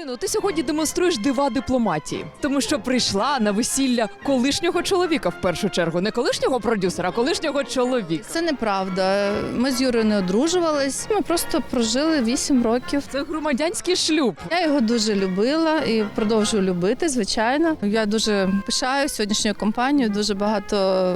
Ірино, ти сьогодні демонструєш дива дипломатії, тому що прийшла на весілля колишнього чоловіка в першу чергу, не колишнього продюсера, а колишнього чоловіка. Це неправда. Ми з Юрою не одружувались. Ми просто прожили 8 років. Це громадянський шлюб. Я його дуже любила і продовжую любити, звичайно. Я дуже пишаю сьогоднішньою компанією. Дуже багато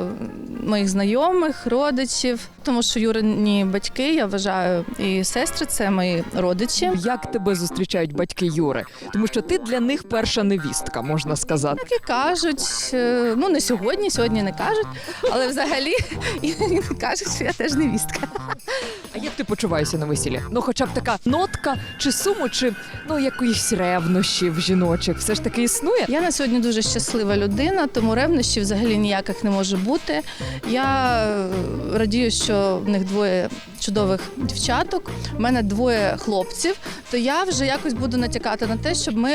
моїх знайомих, родичів, тому що Юрині батьки, я вважаю, і сестри це мої родичі. Як тебе зустрічають батьки Юри? Тому що ти для них перша невістка, можна сказати. Так і кажуть, е, ну не сьогодні, сьогодні не кажуть, але взагалі кажуть, що я теж невістка. А як ти почуваєшся на весіллі? Ну, хоча б така нотка чи суму, чи ну якоїсь ревнощів жіночих, все ж таки існує. Я на сьогодні дуже щаслива людина, тому ревнощів взагалі ніяких не може бути. Я е, радію, що в них двоє чудових дівчаток. У мене двоє хлопців. То я вже якось буду натякати на те, щоб ми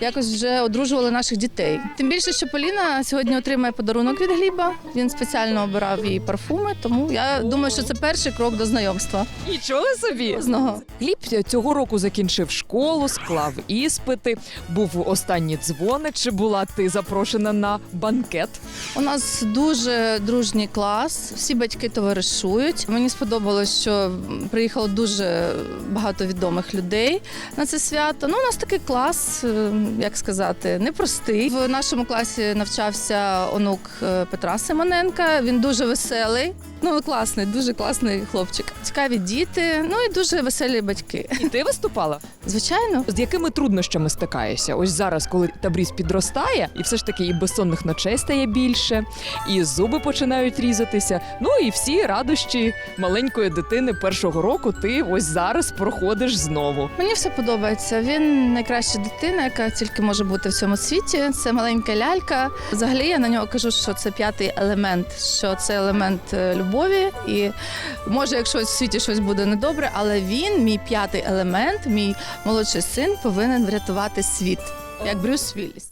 якось вже одружували наших дітей. Тим більше, що Поліна сьогодні отримає подарунок від Гліба. Він спеціально обирав її парфуми, тому я думаю, що це перший крок до знайомства. Нічого собі. Зного. Гліб цього року закінчив школу, склав іспити, був останній дзвоник. Чи була ти запрошена на банкет? У нас дуже дружній клас, всі батьки товаришують. Мені сподобалось, що приїхало дуже багато відомих людей на це свято. Ну, у нас такий клас, е, як сказати, непростий. В нашому класі навчався онук е, Петра Симоненка. Він дуже веселий. Ну, класний, дуже класний хлопчик. Цікаві діти, ну і дуже веселі батьки. І ти виступала? Звичайно, З якими труднощами стикаєшся? Ось зараз, коли Табріз підростає, і все ж таки і безсонних ночей стає більше, і зуби починають різатися. Ну і всі радощі маленької дитини першого року ти ось зараз проходиш знову. Мені все подобається. Він найкраща дитина, яка тільки може бути в цьому світі. Це маленька лялька. Взагалі я на нього кажу, що це п'ятий елемент, що це елемент е, любові. І може, якщо в світі щось буде недобре, але він, мій п'ятий елемент, мій молодший син, повинен врятувати світ, як Брюс Вілліс.